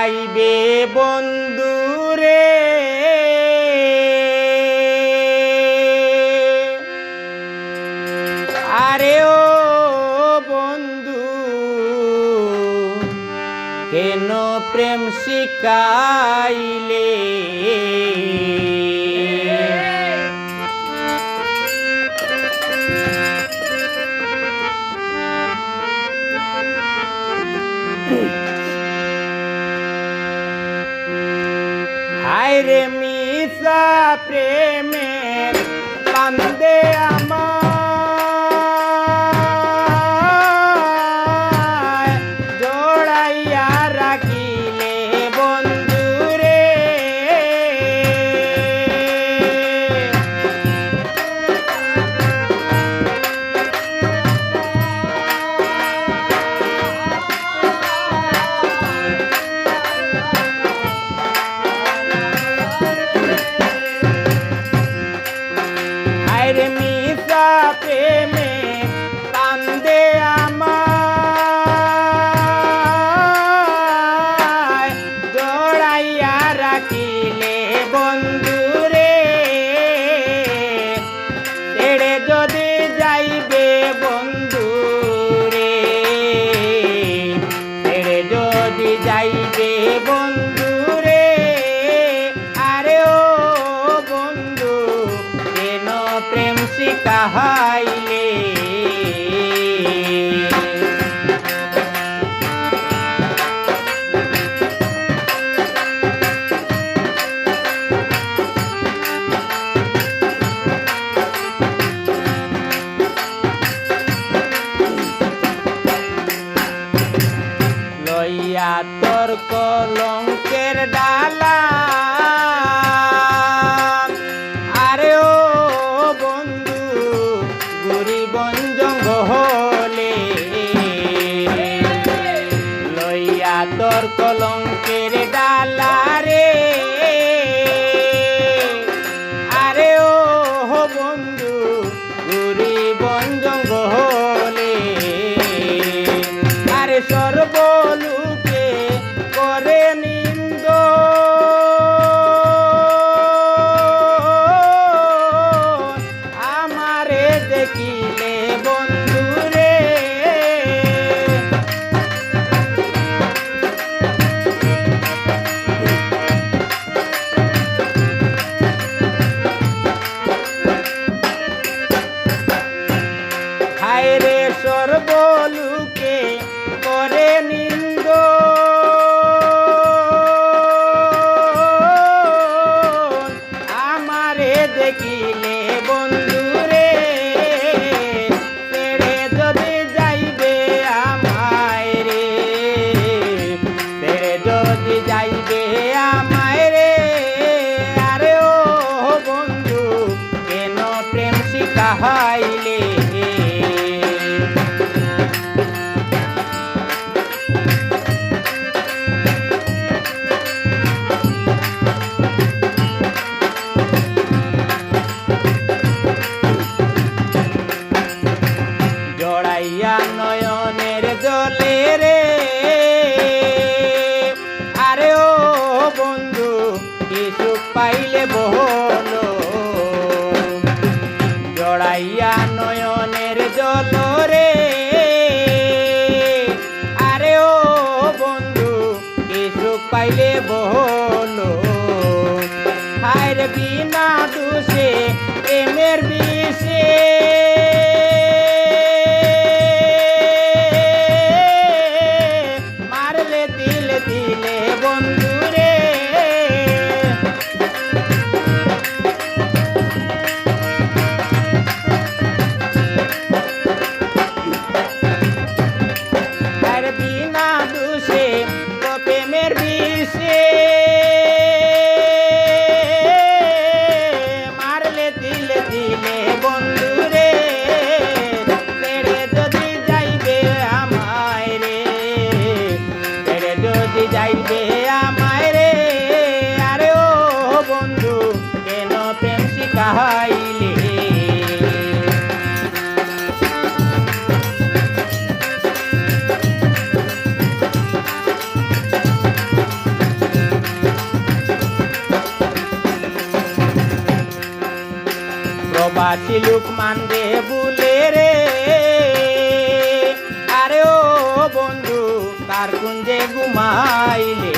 যাইবে বন্ধুরে। আরে ও বন্ধু কেন প্রেম শিকাইলে? রে মিশা প্রেমের বান্দে মায়ের মিশা প্রেমে তোর কলম জড়াইলে বহল জড়াইয়া নয়নের জল রে। আরে ও বন্ধু, কিছু পাইলে বহল হায় বিনা দোষে, প্রেমের বিনা বাসি লুকমান রে বুলে রে আরে ও বন্ধু কার কুঞ্জে ঘুমাইলে